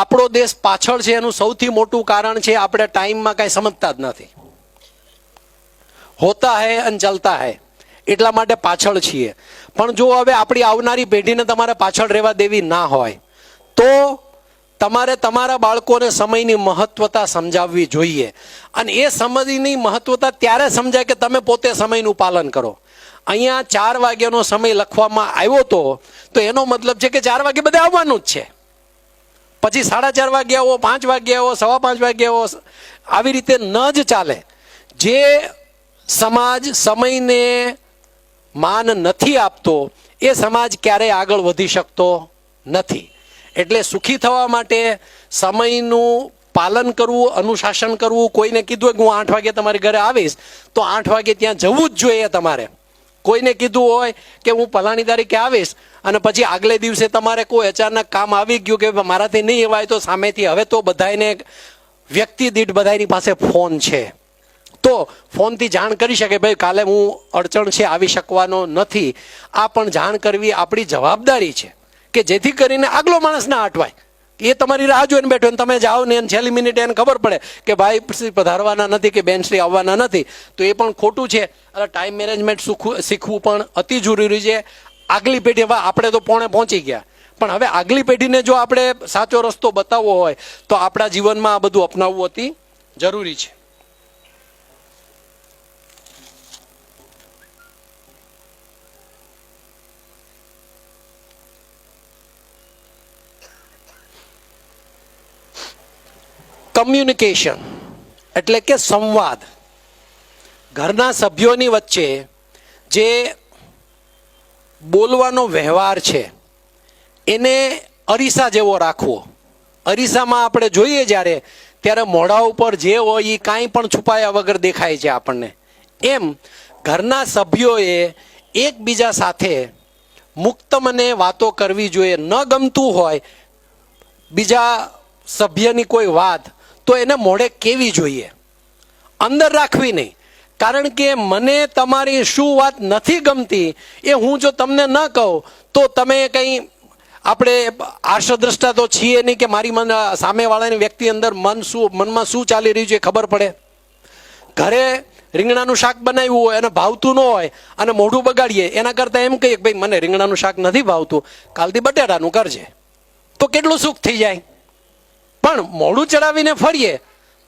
આપણો દેશ પાછળ છે એનું સૌથી મોટું કારણ છે આપણે ટાઈમમાં કાંઈ સમજતા જ નથી. હોતા હૈ અને ચલતા હૈ, એટલા માટે પાછળ છીએ. પણ જો હવે આપણી આવનારી પેઢીને તમારે પાછળ રહેવા દેવી ના હોય, તો તમારે તમારા બાળકોને સમયની મહત્વતા સમજાવવી જોઈએ. અને એ સમયની મહત્વતા ત્યારે સમજાય કે તમે પોતે સમયનું પાલન કરો. અહીંયા ચાર વાગ્યાનો સમય લખવામાં આવ્યો તો એનો મતલબ છે કે ચાર વાગે બધે આવવાનું જ છે. પછી સાડા ચાર વાગે આવો પાંચ વાગે આવો સવા પાંચ વાગે આવો આવી રીતે ન જ ચાલે. જે સમાજ સમયને માન નથી આપતો, એ સમાજ ક્યારેય આગળ વધી શકતો નથી. એટલે સુખી થવા માટે સમયનું પાલન કરવું, અનુશાસન કરવું, કોઈને કીધું કે હું આઠ વાગે તમારી ઘરે આવીશ, તો આઠ વાગે ત્યાં જવું જ જોઈએ તમારે. કોઈને કીધું હોય કે હું પલાણી તારીખે આવીશ અને પછી આગલે દિવસે તમારે કોઈ અચાનક કામ આવી ગયું કે મારાથી નહીં એવાય તો સામેથી હવે તો બધાને વ્યક્તિ દીઠ બધાની પાસે ફોન છે. તો ફોનથી જાણ કરી શકે ભાઈ કાલે હું અડચણ છે, આવી શકવાનો નથી. આ પણ જાણ કરવી આપણી જવાબદારી છે કે જેથી કરીને આગલો માણસ ના અટવાય. એ તમારી રાહ જોઈને બેઠો તમે જાઓ ને એને છેલ્લી મિનિટે એને ખબર પડે કે ભાઈ શ્રી પધારવાના નથી કે બેન શ્રી આવવાના નથી. તો એ પણ ખોટું છે. એટલે ટાઈમ મેનેજમેન્ટ શીખવું શીખવું પણ અતિ જરૂરી છે. આગલી પેઢી, હવે આપણે તો પોણે પહોંચી ગયા. પણ હવે આગલી પેઢીને જો આપણે સાચો રસ્તો બતાવવો હોય, તો આપણા જીવનમાં આ બધું અપનાવવું અતિ જરૂરી છે. કમ્યુનિકેશન એટલે કે સંવાદ. ઘરના સભ્યોની વચ્ચે જે બોલવાનો વ્યવહાર છે, એને અરીસા જેવો રાખવો. અરીસામાં આપણે જોઈએ જ્યારે, ત્યારે મોઢા ઉપર જે હોય એ કાંઈ પણ છુપાયા વગર દેખાય છે આપણને. એમ ઘરના સભ્યોએ એકબીજા સાથે મુક્ત મને વાતો કરવી જોઈએ ન ગમતું હોય, બીજા સભ્યની કોઈ વાત તો એને મોઢે કેવી જોઈએ? અંદર રાખવી નહીં. કારણ કે મને તમારી શું વાત નથી ગમતી એ હું જો તમને ન કહું, તો તમે કંઈ આપણે આર્ષદ્રષ્ટા તો છીએ નહીં કે મારી મન, સામેવાળાની વ્યક્તિ અંદર મન શું, મનમાં શું ચાલી રહ્યું છે ખબર પડે. ઘરે રીંગણાનું શાક બનાવ્યું હોય અને ભાવતું ન હોય અને મોઢું બગાડીએ, એના કરતાં એમ કહીએ કે ભાઈ, મને રીંગણાનું શાક નથી ભાવતું. કાલથી બટેટાનું કરજે. તો કેટલું સુખ થઈ જાય? પણ મોડું ચડાવીને ફરીએ,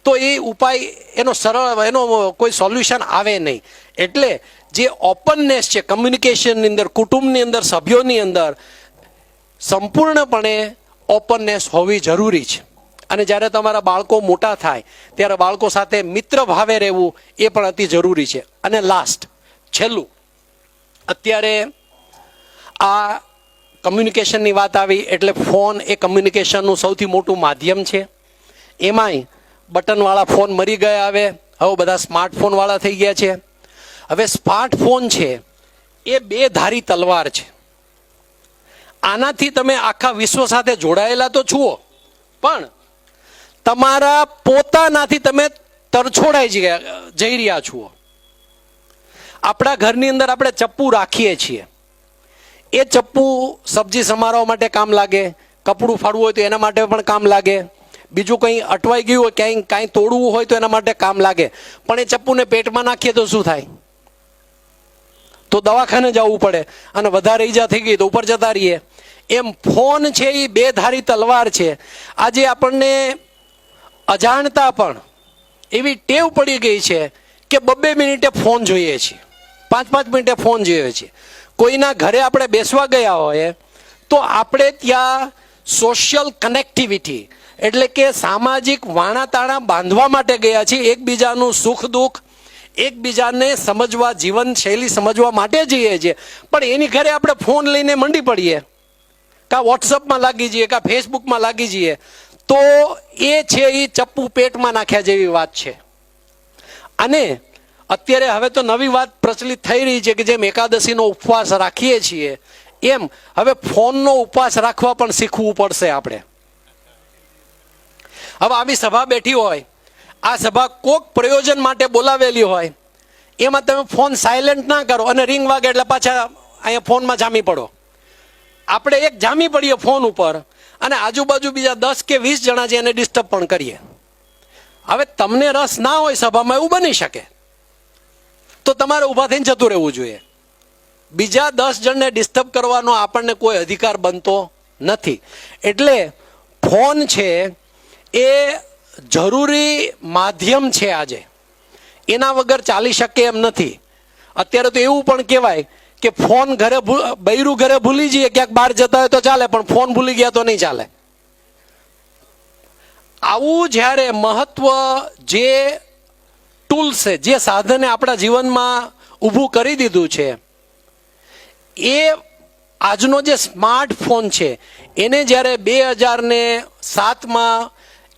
તો એ ઉપાય, એનો સરળ, એનો કોઈ સોલ્યુશન આવે નહીં. એટલે જે ઓપનનેસ છે કમ્યુનિકેશનની અંદર, કુટુંબની અંદર, સભ્યોની અંદર, સંપૂર્ણપણે ઓપનનેસ હોવી જરૂરી છે. અને જ્યારે તમારા બાળકો મોટા થાય, ત્યારે બાળકો સાથે મિત્ર ભાવે રહેવું એ પણ અતિ જરૂરી છે. અને લાસ્ટ છેલ્લું, અત્યારે આ કમ્યુનિકેશનની વાત આવી, એટલે ફોન એ કમ્યુનિકેશનનું સૌથી મોટું માધ્યમ છે. એમાંય બટનવાળા ફોન મરી ગયા હવે હવે બધા સ્માર્ટફોનવાળા થઈ ગયા છે. હવે સ્માર્ટફોન છે, એ બે ધારી તલવાર છે. આનાથી તમે આખા વિશ્વ સાથે જોડાયેલા તો છુઓ પણ તમારા પોતાનાથી તમે તરછોડાઈ જઈ રહ્યા છો આપણા ઘરની અંદર આપણે ચપ્પુ રાખીએ છીએ. એ ચપ્પુ સબ્જી સમારવા માટે કામ લાગે, કપડું ફાડવું હોય તો એના માટે પણ કામ લાગે, બીજું કંઈ અટવાઈ ગયું હોય, ક્યાંય, કાંઈ તોડવું હોય તો એના માટે કામ લાગે. પણ એ ચપ્પુને પેટમાં નાખીએ તો શું થાય? તો દવાખાને જવું પડે અને વધારે ઈજા થઈ ગઈ તો ઉપર જતા રહીએ. એમ ફોન છે એ બે ધારી તલવાર છે. આજે આપણને અજાણતા પણ એવી ટેવ પડી ગઈ છે કે બબ્બે મિનિટે ફોન જોઈએ છીએ પાંચ પાંચ મિનિટે ફોન જોઈએ છીએ કોઈના ઘરે આપણે બેસવા ગયા હોય, તો આપણે ત્યાં સોશિયલ કનેક્ટિવિટી એટલે કે સામાજિક વાણાતાણા બાંધવા માટે ગયા છીએ, એકબીજાનું સુખ દુઃખ, એકબીજાને સમજવા, જીવનશૈલી સમજવા માટે જઈએ છીએ. પણ એની ઘરે આપણે ફોન લઈને મંડી પડીએ, કાં વોટ્સઅપમાં લાગી જઈએ, કાં ફેસબુકમાં લાગી જઈએ, તો એ છે એ ચપ્પુ પેટમાં નાખ્યા જેવી વાત છે. અને અત્યારે હવે તો નવી વાત પ્રચલિત થઈ રહી છે કે જેમ એકાદશીનો ઉપવાસ રાખીએ છીએ, એમ હવે ફોનનો ઉપવાસ રાખવા પણ શીખવું પડશે આપણે. હવે આવી સભા બેઠી હોય, આ સભા કોક પ્રયોજન માટે બોલાવેલી હોય, એમાં તમે ફોન સાયલેન્ટ ના કરો અને રિંગ વાગે એટલે પાછા અહીંયા ફોનમાં જામી પડો. આપણે એક જામી પડીએ ફોન ઉપર અને આજુબાજુ બીજા દસ કે વીસ જણા છે એને ડિસ્ટર્બ પણ કરીએ. હવે તમને રસ ના હોય સભામાં એવું બની શકે. તો તમારે ઊભા થઈને જતું રહેવું જોઈએ. બીજા દસ જણને ડિસ્ટર્બ કરવાનો આપણને કોઈ અધિકાર બનતો નથી. એટલે ફોન છે એ જરૂરી માધ્યમ છે આજે. એના વગર ચાલી શકે એમ નથી. અત્યારે તો એવું પણ કહેવાય કે ફોન ઘરે બૈરું ઘરે ભૂલી જઈએ, ક્યાંક બહાર જતા હોય તો ચાલે, પણ ફોન ભૂલી ગયા તો નહીં ચાલે. આવું જ્યારે મહત્વ જે ટૂલ્સ છે જે સાધને આપણા જીવનમાં ઊભું કરી દીધું છે, એ આજનો જે સ્માર્ટફોન છે, એને જ્યારે બે હજાર ને સાતમાં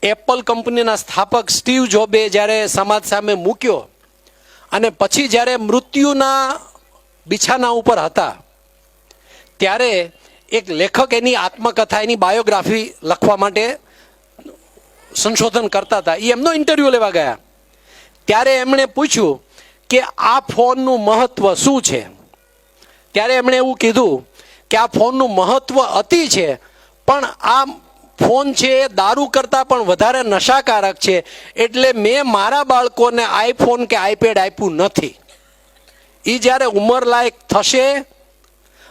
એપલ કંપનીના સ્થાપક સ્ટીવ જોબે જ્યારે સમાજ સામે મૂક્યો અને પછી જ્યારે મૃત્યુના બિછાના ઉપર હતા, ત્યારે એક લેખક એની આત્મકથા, એની બાયોગ્રાફી લખવા માટે સંશોધન કરતા હતા. એ એમનો ઇન્ટરવ્યૂ લેવા ગયા. ત્યારે એમણે પૂછ્યું કે આ ફોનનું મહત્વ શું છે? ત્યારે એમણે એવું કીધું કે આ ફોનનું મહત્વ અતિ છે, પણ આ ફોન છે એ દારૂ કરતાં પણ વધારે નશાકારક છે, એટલે મેં મારા બાળકોને આઈફોન કે આઈપેડ આપ્યું નથી. એ જ્યારે ઉંમરલાયક થશે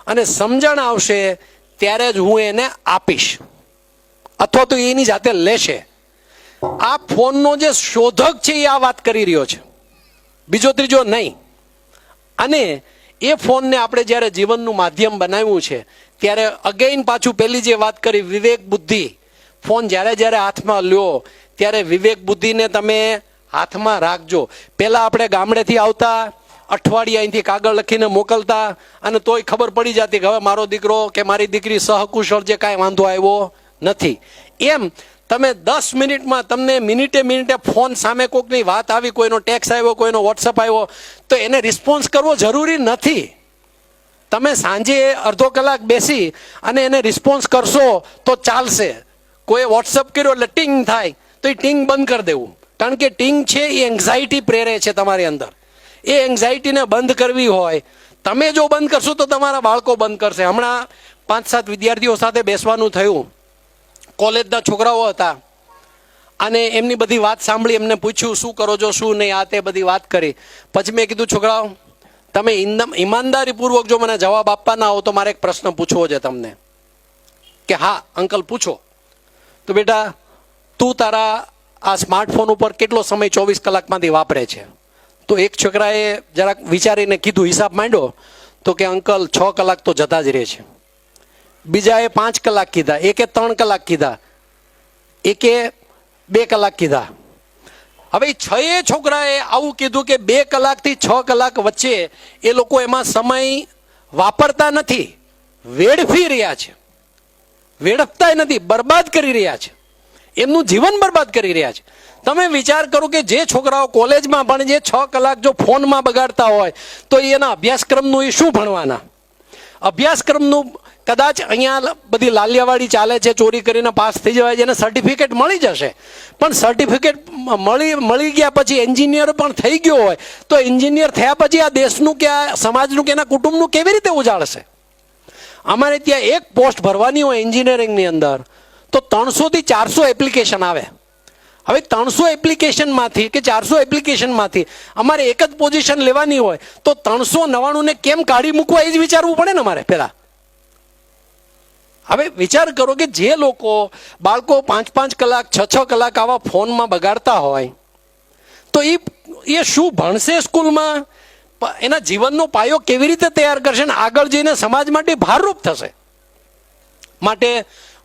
અને સમજણ આવશે, ત્યારે જ હું એને આપીશ. અથવા તો એની જાતે લેશે. આ ફોનનો જે શોધક છે એ આ વાત કરી રહ્યો છે. બીજો ત્રીજો નહીં. અને એ ફોનને આપણે જ્યારે જીવનનું માધ્યમ બનાવ્યું છે, ત્યારે અગેઇન પાછું પહેલી જે વાત કરી, વિવેક બુદ્ધિ. ફોન જ્યારે જ્યારે હાથમાં લ્યો, ત્યારે વિવેક બુદ્ધિને તમે હાથમાં રાખજો. પહેલાં આપણે ગામડેથી આવતા, અઠવાડિયે અહીંથી કાગળ લખીને મોકલતા, અને તોય ખબર પડી જતી કે હવે મારો દીકરો કે મારી દીકરી સહકુશળ જે કાંઈ વાંધો આવ્યો નથી. એમ તમે દસ મિનિટમાં તમને મિનિટે મિનિટે ફોન સામે કોઈકની વાત આવી, કોઈનો ટેક્સ આવ્યો, કોઈનો વોટ્સઅપ આવ્યો, તો એને રિસ્પોન્સ કરવો જરૂરી નથી. તમે સાંજે અડધો કલાક બેસી અને એને રિસ્પોન્સ કરશો તો ચાલશે. કોઈ વોટ્સઅપ કર્યો એટલે ટિંગ થાય, તો એ ટિંગ બંધ કરી દેવું. કારણ કે ટિંગ છે, એ એન્ઝાયટી પ્રેરે છે તમારી અંદર. એ એન્ઝાયટીને બંધ કરવી હોય, તમે જો બંધ કરશો તો તમારા બાળકો બંધ કરશે. હમણાં પાંચ સાત વિદ્યાર્થીઓ સાથે બેસવાનું થયું. કોલેજના છોકરાઓ હતા. અને એમની બધી વાત સાંભળી એમને પૂછ્યું, શું કરો છો, શું નહીં? આ તે બધી વાત કરી. પછી મેં કીધું, છોકરાઓ, તમે ઈમાનદારીપૂર્વક જો મને જવાબ આપવાના હો, તો મારે એક પ્રશ્ન પૂછવો છે તમને. કે, હા, અંકલ, પૂછો. તો બેટા, તું તારા આ સ્માર્ટફોન ઉપર કેટલો સમય ચોવીસ કલાકમાંથી વાપરે છે? તો એક છોકરાએ જરાક વિચારીને કીધું, હિસાબ માંડ્યો, તો કે, અંકલ, છ કલાક તો જતા જ રહે છે. બીજાએ પાંચ કલાક કીધા, એકે ત્રણ કલાક કીધા, એકે બે કલાક કીધા. હવે છ એ છોકરાએ આવું કીધું કે બે કલાકથી છ કલાક વચ્ચે એ લોકો એમાં સમય વાપરતા નથી, વેડફી રહ્યા છે. વેડફતા નથી, બરબાદ કરી રહ્યા છે. એમનું જીવન બરબાદ કરી રહ્યા છે. તમે વિચાર કરો કે જે છોકરાઓ કોલેજમાં ભણે, જે છ કલાક જો ફોનમાં બગાડતા હોય, તો એના અભ્યાસક્રમનું એ શું ભણવાના? અભ્યાસક્રમનું કદાચ અહીંયા બધી લાલિયાવાડી ચાલે છે, ચોરી કરીને પાસ થઈ જવાય છે અને સર્ટિફિકેટ મળી જશે. પણ સર્ટિફિકેટ મળી મળી ગયા પછી એન્જિનિયર પણ થઈ ગયો હોય, તો એન્જિનિયર થયા પછી આ દેશનું કે આ સમાજનું કે એના કુટુંબનું કેવી રીતે ઉજાળશે? અમારે ત્યાં એક પોસ્ટ ભરવાની હોય એન્જિનિયરિંગની અંદર, તો ત્રણસોથી ચારસો એપ્લિકેશન આવે. હવે ત્રણસો એપ્લિકેશનમાંથી કે ચારસો એપ્લિકેશનમાંથી અમારે એક જ પોઝિશન લેવાની હોય, તો ત્રણસો નવ્વાણુંને કેમ કાઢી મૂકવા એ જ વિચારવું પડે ને અમારે પહેલાં? હવે વિચાર કરો કે જે લોકો બાળકો પાંચ પાંચ કલાક, છ છ કલાક આવા ફોનમાં બગાડતા હોય, તો એ એ શું ભણશે સ્કૂલમાં? એના જીવનનો પાયો કેવી રીતે તૈયાર કરશે ને આગળ જઈને સમાજ માટે ભારરૂપ થશે? માટે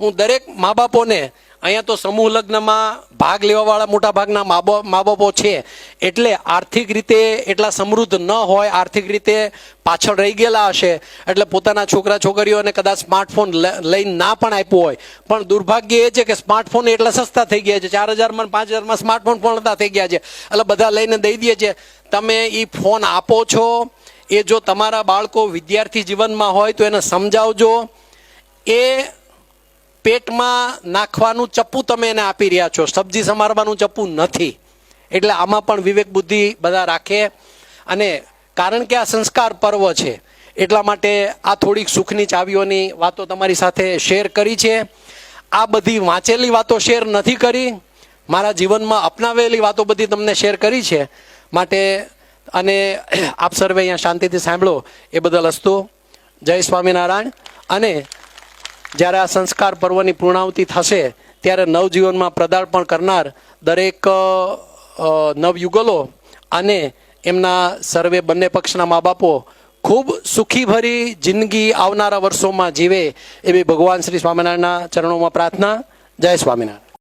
હું દરેક મા બાપોને અહીંયા તો સમૂહ લગ્નમાં ભાગ લેવાવાળા મોટા ભાગના મા બાપો છે. એટલે આર્થિક રીતે એટલા સમૃદ્ધ ન હોય, આર્થિક રીતે પાછળ રહી ગયેલા હશે. એટલે પોતાના છોકરા, છોકરીઓને કદાચ સ્માર્ટફોન લઈને ના પણ આપ્યું હોય. પણ દુર્ભાગ્ય એ છે કે સ્માર્ટફોન એટલા સસ્તા થઈ ગયા છે. ચાર હજારમાં પાંચ હજારમાં સ્માર્ટફોન પણ થઈ ગયા છે. એટલે બધા લઈને દઈ દે છે. તમે એ ફોન આપો છો. એ જો તમારા બાળકો વિદ્યાર્થી જીવનમાં હોય તો એને સમજાવજો. એ પેટમાં નાખવાનું ચપ્પુ તમે એને આપી રહ્યા છો. સબ્જી સમારવાનું ચપ્પુ નથી. એટલે આમાં પણ વિવેક બુદ્ધિ બધા રાખે. અને કારણ કે આ સંસ્કાર પર્વ છે, એટલા માટે આ થોડીક સુખની ચાવીઓની વાતો તમારી સાથે શેર કરી છે. આ બધી વાંચેલી વાતો શેર નથી કરી. મારા જીવનમાં અપનાવેલી વાતો બધી તમને શેર કરી છે. માટે અને આપ સર્વે અહીંયા શાંતિથી સાંભળો એ બદલ હસ્તો જય સ્વામિનારાયણ. અને જ્યારે આ સંસ્કાર પર્વની પૂર્ણાવતિ થશે, ત્યારે નવજીવનમાં પ્રદાર્પણ કરનાર દરેક નવયુગલો અને એમના સર્વે બંને પક્ષના મા બાપો ખૂબ સુખીભરી જિંદગી આવનારા વર્ષોમાં જીવે એવી ભગવાન શ્રી સ્વામિનારાયણના ચરણોમાં પ્રાર્થના. જય સ્વામિનારાયણ.